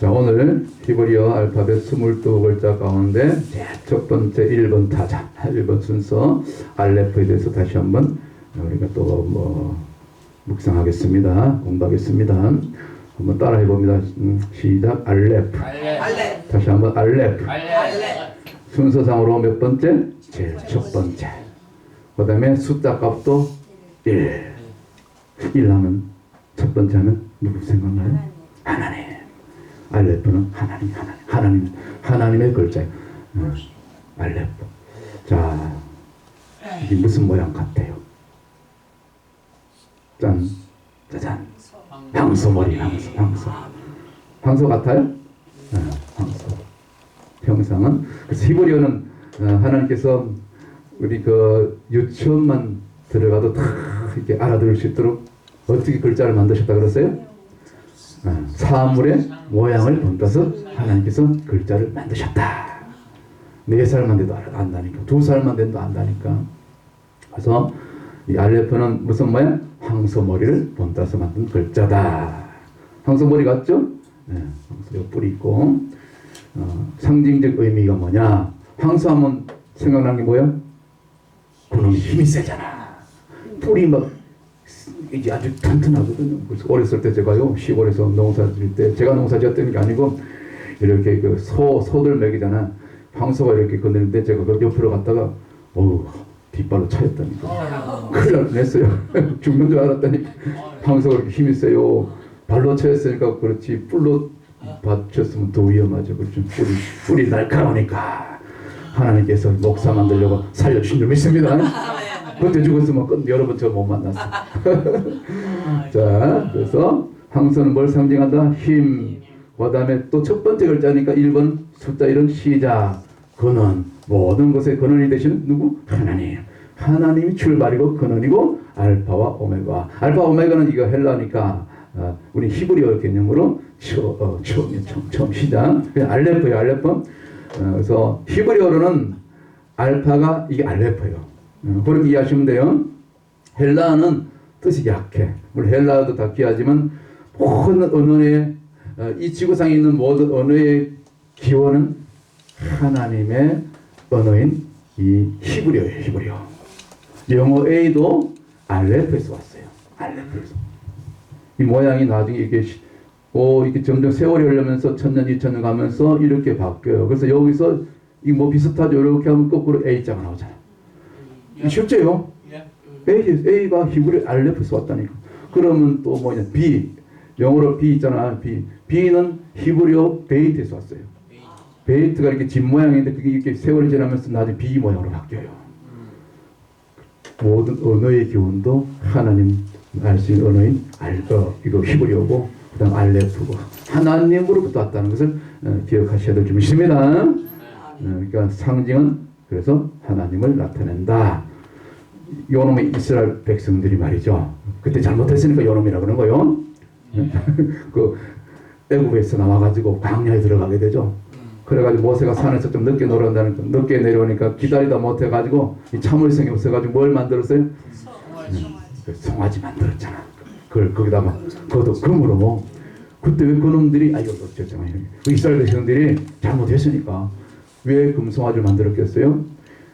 자, 오늘 히브리어 알파벳 22글자 가운데 첫 번째 1번 타자, 1번 순서 알레프에 대해서 다시 한번 우리가 또 뭐 묵상하겠습니다. 공부하겠습니다. 한번 따라해 봅니다. 음, 시작. 알레프. 알레 다시 한번 알레프. 알레 순서상으로 몇 번째? 제일 첫 번째. 그 다음에 숫자 값도 1. 1 하면 첫 번째 하면 누구 생각나요? 하나님. 알레프는 하나님, 하나님, 하나님, 하나님의 글자예요. 어, 알레프. 자, 이게 무슨 모양 같아요? 짠, 짜잔. 황소머리, 황소, 황소. 황소 같아요? 네, 황소. 형상은 그래서 히브리어는 어, 하나님께서 우리 그 유치원만 들어가도 다 이렇게 알아들을 수 있도록 어떻게 글자를 만드셨다 그랬어요? 어, 사물의 모양을 본따서 하나님께서 글자를 만드셨다. 네 살만 돼도 알- 안다니까, 두 살만 돼도 안다니까. 그래서 이 알레프는 무슨 모양? 황소 머리를 본따서 만든 글자다. 황소 머리 같죠? 네, 황소 뿔이 있고. 어, 상징적 의미가 뭐냐? 황소하면 생각나는 게 뭐야? 그놈이 힘이 세잖아. 뿔이 막 이게 아주 튼튼하거든요. 그래서 어렸을 때 제가요 시골에서 농사 지을 때 제가 농사 지었던 게 아니고 이렇게 그 소 소들 먹이잖아. 황소가 이렇게 건드는데 제가 그 옆으로 갔다가 어우 뒷발로 차였다니까. 큰일 날 뻔했어요. 죽는 줄 알았더니 황소가 그렇게 힘이 세요. 발로 차였으니까 그렇지 뿔로 받쳤으면 더 위험하죠. 그렇죠. 뿔이 뿔이 날카로우니까 하나님께서 목사 만들려고 살려주신 줄 믿습니다. 그때 죽었으면 끝 여러분 저 못 만났어. 자, 그래서 황소는 뭘 상징한다? 힘. 그 다음에 또 첫 번째 글자니까 1번 숫자 1은 시작. 근원. 모든 것의 근원이 되시는 누구? 하나님. 하나님이 출발이고 근원이고 알파와 오메가. 알파 오메가는 이거 헬라니까 어, 우리 히브리어 개념으로 처, 어, 처음, 처음, 처음 시작. 그냥 알레프예요, 알레프. 어, 그래서 히브리어로는 알파가 이게 알레프예요. 어, 그렇게 이해하시면 돼요. 헬라어는 뜻이 약해. 물론 헬라어도 다 귀하지만 모든 언어의 어, 이 지구상에 있는 모든 언어의 기원은 하나님의 언어인 이 히브리어예요. 히브리어. 영어 A도 알레프에서 왔어요. 알레프에서. 이 모양이 나중에 이게 시- 오 이렇게 점점 세월이 흐르면서 천년 이천년 가면서 이렇게 바뀌어요. 그래서 여기서 이 뭐 비슷하죠. 이렇게 하면 거꾸로 A자가 나오잖아. 이 실제요. A, A가 히브리 알레프에서 왔다니까. 그러면 또 뭐냐 B 영어로 B 있잖아 B B는 히브리어 베이트에서 왔어요. 베이트가 이렇게 집 모양인데 그게 이렇게 세월이 지나면서 나중에 B 모양으로 바뀌어요. 모든 언어의 기원도 하나님 알 수 있는 언어인 알어 이거 히브리어고 그다음 알레프고 하나님으로부터 왔다는 것을 어, 기억하셔야 될줄 믿습니다. 어, 그러니까 상징은 그래서 하나님을 나타낸다. 요놈의 이스라엘 백성들이 말이죠. 그때 잘못했으니까 요놈이라 그런 거요. 그 애굽에서 나와가지고 광야에 들어가게 되죠. 그래가지고 모세가 산에서 좀 늦게 놀아다니까 늦게 내려오니까 기다리다 못해가지고 이 참을성이 없어가지고 뭘 만들었어요? 그 송아지 만들었잖아. 그걸 거기다 막 그것도 금으로 뭐 그때 왜 그놈들이 아이고 죄송해요. 그 이스라엘 백성들이 잘못했으니까 왜 금송아지를 만들었겠어요?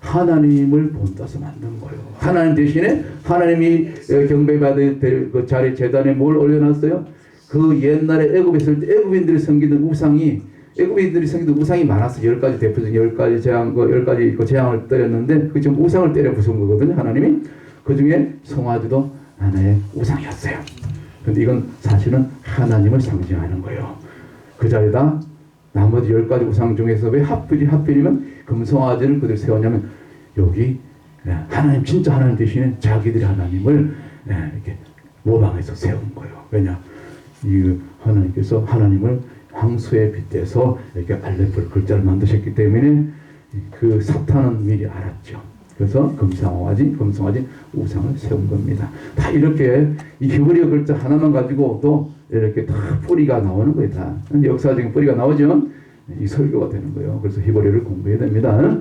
하나님을 본따서 만든 거예요. 하나님 대신에 하나님이 경배받을 될그 자리 재단에 뭘 올려놨어요? 그 옛날에 애굽에 있을 때 애굽인들이 섬기던 우상이 애굽인들이 섬기던 우상이 많았어. 열 가지 대표적 열 가지 재앙, 그열 가지 그 재앙을 때렸는데 그 지금 우상을 때려 부순 거거든요. 하나님이 그 중에 송아지도 하나의 우상이었어요. 근데 이건 사실은 하나님을 상징하는 거예요. 그 자리다 나머지 열 가지 우상 중에서 왜 하필이 하필이면 금송아지를 그들 세웠냐면 여기 예, 하나님 진짜 하나님 대신에 자기들이 하나님을 예, 이렇게 모방해서 세운 거예요. 왜냐 이 하나님께서 하나님을 황소에 빗대서 이렇게 알레프를 글자를 만드셨기 때문에 그 사탄은 미리 알았죠. 그래서 금송아지, 금송아지 우상을 세운 겁니다. 다 이렇게 이 히브리어 글자 하나만 가지고 또 이렇게 다 뿌리가 나오는 거예요. 다 역사적인 뿌리가 나오죠. 이 설교가 되는 거예요. 그래서 히브리어를 공부해야 됩니다.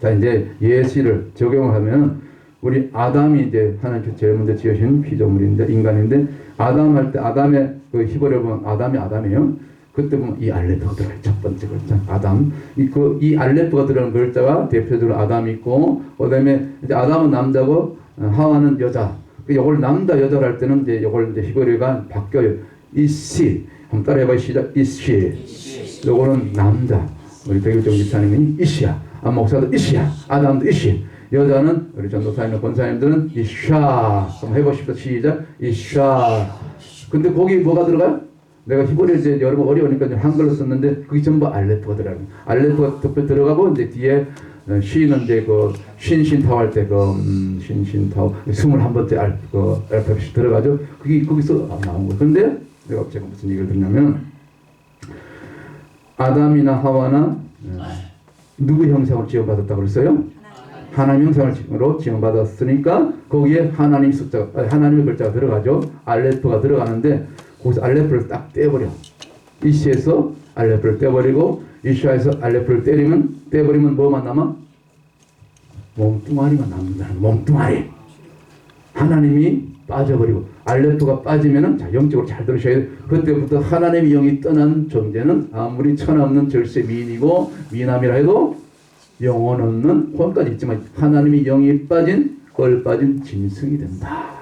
자 이제 예시를 적용하면 우리 아담이 이제 하나님께서 제일 먼저 지으신 피조물인데 인간인데 아담 할 때 아담의 그 히브리어 보면 아담이 아담이에요. 그때 보면 이 알레프가 들어가요. 첫 번째 글자 아담. 이 그 이 알레프가 들어가는 글자가 대표적으로 아담이 있고 그다음에 이제 아담은 남자고 어, 하와는 여자. 그 요걸 남자 여자로 할 때는 이제 요걸 이제 히브리어가 바뀌어요. 이씨. 한번 따라해봐요. 시작. 이씨. 요거는 남자. 우리 백일정 집사님이 이씨야. 아 목사도 이씨야. 아담도 이씨. 여자는 우리 전도사님과 권사님들은 이샤. 한번 해보십시오. 시작. 이샤. 근데 거기 뭐가 들어가요? 내가 히브리어 이제 여러분 어려우니까 한글로 썼는데 그게 전부 알레프가 들어가요. 알레프가 특별 들어가고 이제 뒤에 어, 쉬는 이제 그 신신 타워 할 때그 음, 신신 타워 스물한 번째 알그 알파벳이 들어가죠. 그게 거기서 나온 거예요. 근데 내가 제가 무슨 얘기를 듣냐면 아담이나 하와나 어, 누구 형상으로 지원받았다고 그랬어요? 하나님 형상으로 지원받았으니까 거기에 하나님 숫자, 아니, 하나님의 글자가 들어가죠. 알레프가 들어가는데 거기서 알레프를 딱 떼버려. 이시에서 알레프를 떼버리고 이시아에서 알레프를 때리면 떼버리면 뭐만 남아? 몸뚱아리만 남는다는 몸뚱아리. 하나님이 빠져버리고 알레프가 빠지면은 자 영적으로 잘 들으셔야 돼요. 그때부터 하나님의 영이 떠난 존재는 아무리 천하 없는 절세 미인이고 미남이라 해도 영혼 없는 혼까지 있지만 하나님의 영이 빠진 꼴 빠진 짐승이 된다.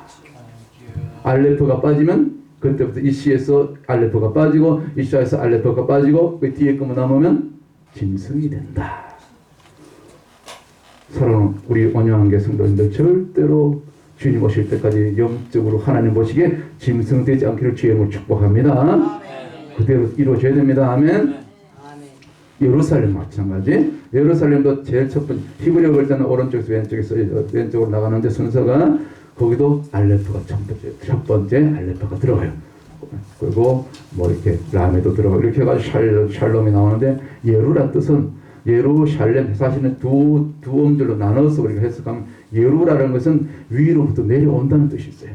알레프가 빠지면 그때부터 이시에서 알레프가 빠지고 이시아에서 알레프가 빠지고 그 뒤에 것만 남으면 짐승이 된다. 사랑하는 우리 원영한계 성도님들 절대로 주님 오실 때까지 영적으로 하나님 보시기에 짐승 되지 않기를 주님을 축복합니다. 그대로 이루어져야 됩니다. 아멘. 예루살렘 마찬가지. 예루살렘도 제일 첫 번째 히브리어 글자는 오른쪽에서 왼쪽에서 왼쪽으로 나가는데 순서가 거기도 알레프가 첫 번째, 첫 번째 알레프가 들어가요. 그리고 뭐 이렇게 라메도 들어가고 이렇게 해가지고 샬롬, 샬롬이 나오는데 예루란 뜻은 예루샬렘 사실은 두, 두 음절로 나눠서 우리가 해석하면 예루라는 것은 위로부터 내려온다는 뜻이 있어요.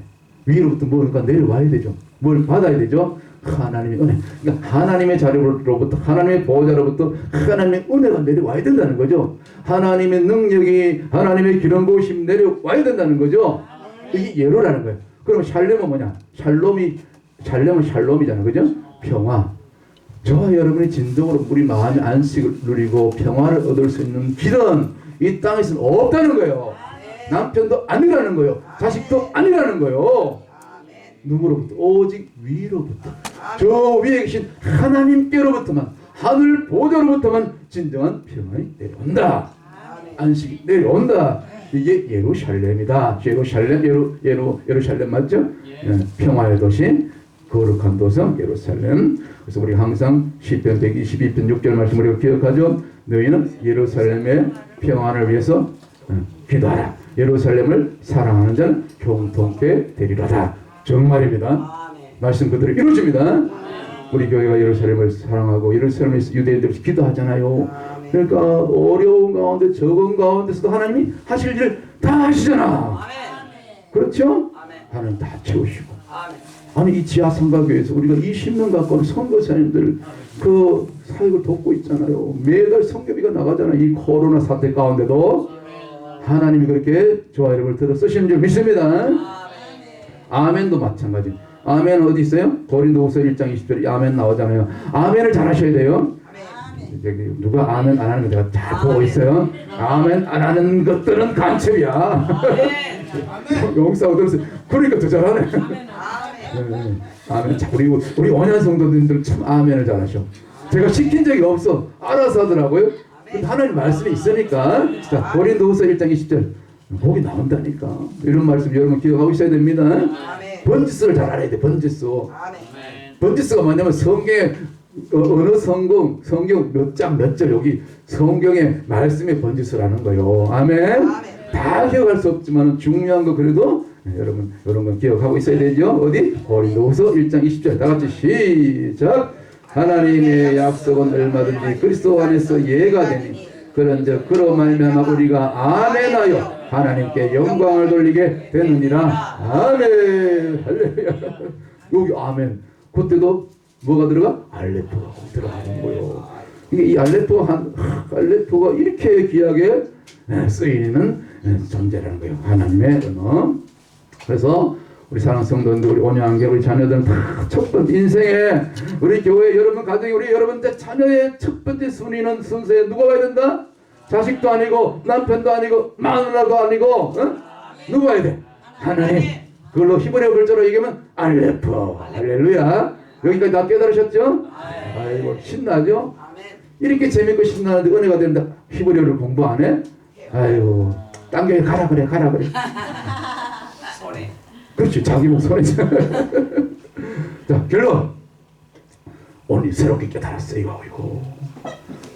위로부터 뭔가 내려와야 되죠. 뭘 받아야 되죠. 하나님의 은혜. 그러니까 하나님의 자리로부터 하나님의 보호자로부터 하나님의 은혜가 내려와야 된다는 거죠. 하나님의 능력이 하나님의 기름 부으심 내려와야 된다는 거죠. 이게 예로라는 거예요. 그럼 샬렘은 뭐냐? 샬롬이 샬렘은 샬롬이잖아요. 그죠? 평화. 저와 여러분이 진정으로 우리 마음의 안식을 누리고 평화를 얻을 수 있는 길은 이 땅에서는 없다는 거예요. 남편도 아니라는 거예요. 자식도 아니라는 거예요. 누구로부터? 오직 위로부터. 저 위에 계신 하나님께로부터만 하늘 보좌로부터만 진정한 평안이 내려온다. 안식이 내려온다. 이게 예루살렘이다. 예루살렘 예루 예루 예루살렘 맞죠? 예, 평화의 도시, 거룩한 도성 예루살렘. 그래서 우리 항상 시편 122편 6절 말씀 우리가 기억하죠. 너희는 예루살렘의 평안을 위해서 어, 기도하라. 예루살렘을 사랑하는 자는 형통케 되리라다. 정말입니다. 말씀 그대로 이루어집니다. 우리 교회가 예루살렘을 사랑하고 예루살렘에서 유대인들이 기도하잖아요. 그러니까 어려운 가운데 적은 가운데서도 하나님이 하실 일을 다 하시잖아. 그렇죠? 하나님 다 채우시고. 아니 이 지하 성가교회에서 우리가 20년 가까운 선교사님들 그 사역을 돕고 있잖아요. 매달 성교비가 나가잖아요. 이 코로나 사태 가운데도 하나님이 그렇게 좋아 이름을 들어 쓰시는 줄 믿습니다. 아멘도 마찬가지. 아멘 어디 있어요? 고린도후서 1장 20절 아멘 나오잖아요. 아멘을 잘 하셔야 돼요. 저기 누가 아멘 안 하는 거 내가 잘 보고 있어요. 아멘 안 하는 것들은 간첩이야. 용사고 들었어요. 그러니까 더 잘하네. 네, 네. 아멘. 자, 우리 우리 원현 성도님들 참 아멘을 잘하셔. 제가 시킨 적이 없어. 알아서 하더라고요. 하나님 말씀이 있으니까. 자, 고린도후서 1장 20절. 거기 나온다니까. 이런 말씀 여러분 기억하고 있어야 됩니다. 번지수를 잘 알아야 돼. 번지수. 번지수가 뭐냐면 성경에 어, 어느 성경 성경 몇 장 몇 절 여기 성경의 말씀의 번지수라는 거요. 아멘. 다 기억할 수 없지만 중요한 거 그래도 네, 여러분 이런 건 기억하고 있어야 되죠. 어디? 고린도후서 1장 20절 다 같이 시작. 하나님의 약속은 얼마든지 그리스도 안에서 예가 되니 그런즉 그로 말미암아 우리가 아멘하여 하나님께 영광을 돌리게 되느니라. 아멘. 할렐루야. 여기 아멘. 그때도 뭐가 들어가? 알레프가 들어가는 거요. 이게 이 알레프가 한 알레프가 이렇게 귀하게 예, 쓰이는 예, 존재라는 거예요. 하나님의 언어. 그래서 우리 사랑 성도님들, 우리 온유한계 우리 자녀들은 다첫 번째 인생에 우리 교회 여러분 가정에 우리 여러분들 자녀의 첫 번째 순위는 순서에 누가 와야 된다? 자식도 아니고 남편도 아니고 마누라도 아니고 어? 누가 와야 돼? 하나님. 그걸로 히브리어 글자로 얘기하면 알레프 할렐루야. 여기까지 다 깨달으셨죠? 아이고 신나죠? 이렇게 재밌고 신나는데 은혜가 된다. 히브리어를 공부 안 해? 아이고 딴 교회 가라 그래 가라 그래. 그렇지 자기 목 손에 자 결론 오늘 새롭게 깨달았어 이거 이거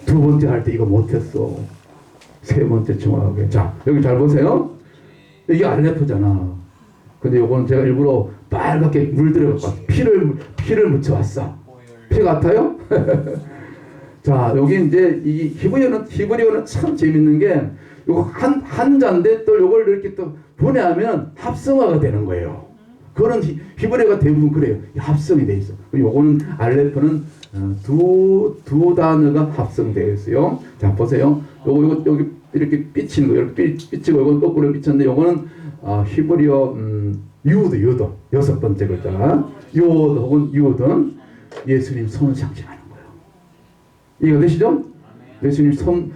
두 번째 할 때 이거 못했어 세 번째 정확하게 자 여기 잘 보세요 이게 알레프잖아 근데 요거는 제가 일부러 빨갛게 왔어. 피를 피를 묻혀 왔어 피 같아요? 자 여기 이제 이 히브리어는 히브리어는 참 재밌는 게 요거 한 한자인데 또 요걸 이렇게 또 분해하면 합성화가 되는 거예요. 그런 히- 히브리어가 대부분 그래요. 합성이 돼 있어. 요거는 알레프는 어, 두, 두 단어가 합성되어 있어요. 자 보세요. 요거 요거 여기 이렇게 삐치는 거 이렇게 삐, 삐치고 요건 거꾸로 삐쳤는데 요거는 어, 히브리어 음, 유드 유드 여섯 번째 글자 요드 혹은 유드는 예수님 손을 상징하는 거예요. 이해가 되시죠? 예수님 손,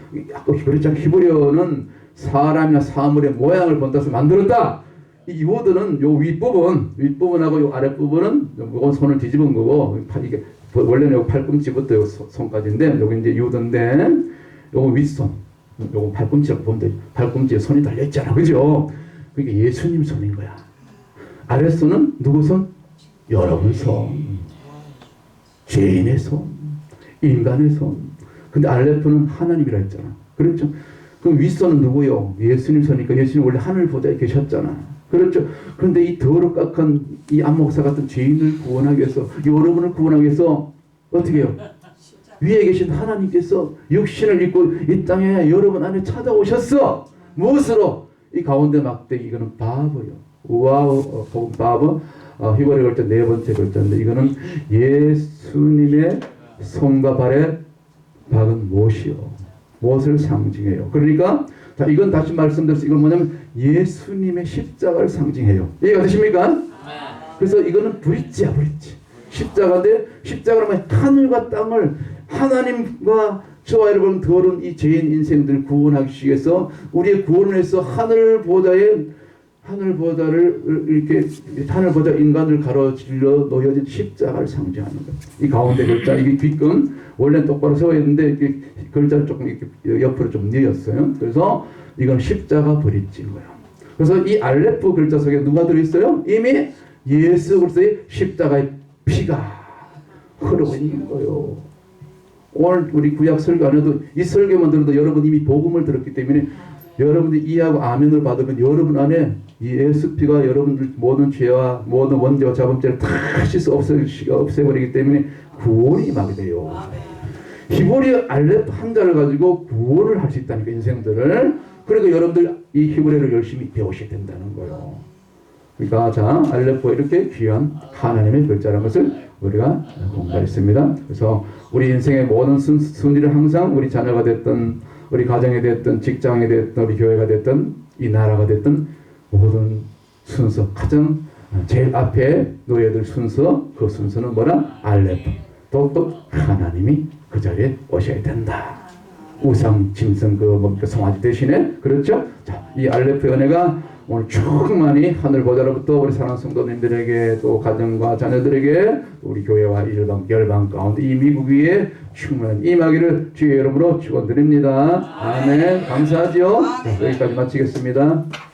그랬잖아. 히브리어는 사람이나 사물의 모양을 본다서 만들었다. 이 요드는 요 윗부분, 윗부분하고 요 아랫부분은 요건 손을 뒤집은 거고, 팔- 이게 원래는 요 팔꿈치부터 요 손- 손까지인데, 여기 이제 요드인데, 요거 윗손, 요거 팔꿈치라고 보면 돼. 팔꿈치에 손이 달려 있잖아. 그죠? 그게 예수님 손인 거야. 아랫손은 누구 손? 여러분 손. 죄인의 손. 인간의 손. 근데 알레프는 하나님이라 했잖아. 그렇죠? 그럼 윗손은 누구요? 예수님 손이니까 예수님 원래 하늘 보좌에 계셨잖아. 그렇죠? 그런데 이 더럽각한 이 안목사 같은 죄인을 구원하기 위해서 여러분을 구원하기 위해서 어떻게 해요? 위에 계신 하나님께서 육신을 입고 이 땅에 여러분 안에 찾아오셨어. 무엇으로? 이 가운데 막대기 이거는 바보요. 와우 어, 혹은 바보. 어, 히브리 글자 네 번째 글자인데 이거는 예수님의 손과 발에 박은 못이요. 못을 상징해요. 그러니까 자 이건 다시 말씀드려서 이건 뭐냐면 예수님의 십자가를 상징해요. 이해가 되십니까? 그래서 이거는 브릿지야 브릿지. 십자가인데 십자가라면 하늘과 땅을 하나님과 저와 여러분 더러운 이 죄인 인생들을 구원하기 위해서 우리의 구원을 해서 하늘 보좌에 하늘 보좌를 이렇게 하늘 보좌 인간을 가로질러 놓여진 십자가를 상징하는 거예요. 이 가운데 글자 이게 뒷금 원래 똑바로 세워야 했는데 이게 글자를 조금 이렇게 옆으로 좀 뉘었어요. 그래서 이건 십자가 브릿지인 거예요. 그래서 이 알레프 글자 속에 누가 들어있어요? 이미 예수 그리스도의 십자가의 피가 흐르고 있는 거예요. 오늘 우리 구약 설교 안 해도 이 설교만 들어도 여러분 이미 복음을 들었기 때문에 여러분들이 이해하고 아멘을 받으면 여러분 안에 이 피가 여러분들 모든 죄와 모든 원죄와 자범죄를 다 씻어 없애, 없애버리기 때문에 구원이 임하게 돼요. 히브리 알렙 한자를 가지고 구원을 할 수 있다니까 인생들을 그러니까 여러분들 이 히브리를 열심히 배우셔야 된다는 거예요. 그러니까 자 알레포 이렇게 귀한 하나님의 글자라는 것을 우리가 공부했습니다. 그래서 우리 인생의 모든 순, 순위를 항상 우리 자녀가 됐든 우리 가정이 됐든 직장이 됐든 우리 교회가 됐든 이 나라가 됐든 모든 순서 가장 제일 앞에 될 순서 그 순서는 뭐라 알레포 또또 하나님이 그 자리에 오셔야 된다. 우상 짐승 그뭐 송아지 대신에 그렇죠? 자, 이 알레프 은혜가 오늘 충만히 하늘 보좌로부터 우리 사랑 성도님들에게 또 가정과 자녀들에게 또 우리 교회와 일방 열방 가운데 이 미국 위에 충만한 임하기를 주의 이름으로 축원드립니다. 아멘. 감사하죠. 자, 여기까지 마치겠습니다.